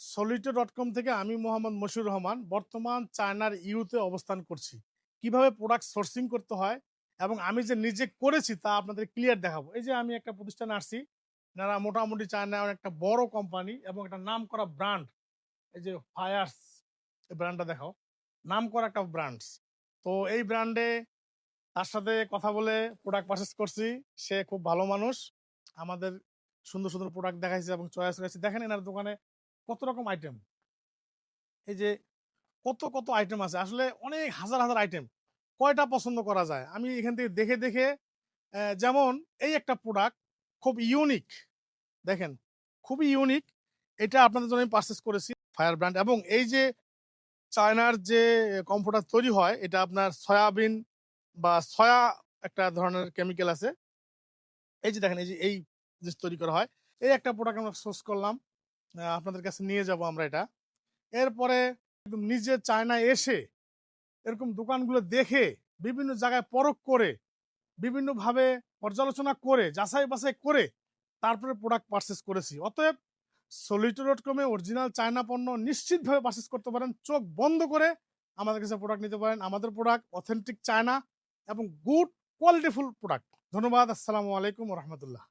সলিটো dot com থেকে আমি মোহাম্মদ মশিউর রহমান বর্তমান চায়নার ইউতে অবস্থান করছি। কীভাবে প্রোডাক্ট সোর্সিং করতে হয় এবং আমি যে নিজে করেছি তা আপনাদের ক্লিয়ার দেখাবো। এই যে আমি একটা প্রতিষ্ঠানে আসছি, যারা মোটামুটি চায়নার একটা বড় কোম্পানি এবং একটা নাম করা ব্র্যান্ড এই যে ফায়ার্স এই ব্র্যান্ডটা দেখাও। নাম করা একটা ব্র্যান্ড তো এই ব্র্যান্ডে তার সাথে কথা বলে প্রোডাক্ট পারচেস করছি। সে খুব ভালো মানুষ। আমাদের সুন্দর সুন্দর প্রোডাক্ট দেখাইছে এবং চয়েস করেছে। দেখেন এনার দোকানে কত রকম আইটেম এই যে কত কত আইটেম আছে? আসলে অনেক হাজার হাজার আইটেম কয়টা পছন্দ করা যায়? আমি এখান থেকে দেখে দেখে যেমন এই একটা প্রোডাক্ট খুব ইউনিক দেখেন, খুবই ইউনিক এটা আপনাদের জন্য আমি পারচেস করেছি ফায়ার ব্র্যান্ড এবং এই যে চায়নার যে কম্ফোর্টার তৈরি হয়, এটা আপনার সয়াবিন বা সয়া একটা ধরনের কেমিক্যাল আছে। এই যে দেখেন, এই যে এই জিনিস তৈরি করা হয়। এই একটা প্রোডাক্ট আমরা সোর্স করলাম। আপনাদের কাছে নিয়ে যাব আমরা এটা। এরপরে একদম নিজে চায়নায় এসে এরকম দোকানগুলো দেখে বিভিন্ন জায়গায় পরখ করে, বিভিন্নভাবে পর্যালোচনা করে, যাচাই বাছাই করে তারপরে প্রোডাক্ট পারচেস করেছি। অতএব সলিটো ডট কমে অরিজিনাল চায়না পণ্য নিশ্চিতভাবে পারচেস করতে পারেন, চোখ বন্ধ করে আমাদের কাছে প্রোডাক্ট নিতে পারেন। আমাদের প্রোডাক্ট অথেন্টিক চায়না এবং গুড কোয়ালিটিফুল প্রোডাক্ট ধন্যবাদ, আসসালামু আলাইকুম রহমতুল্লাহ।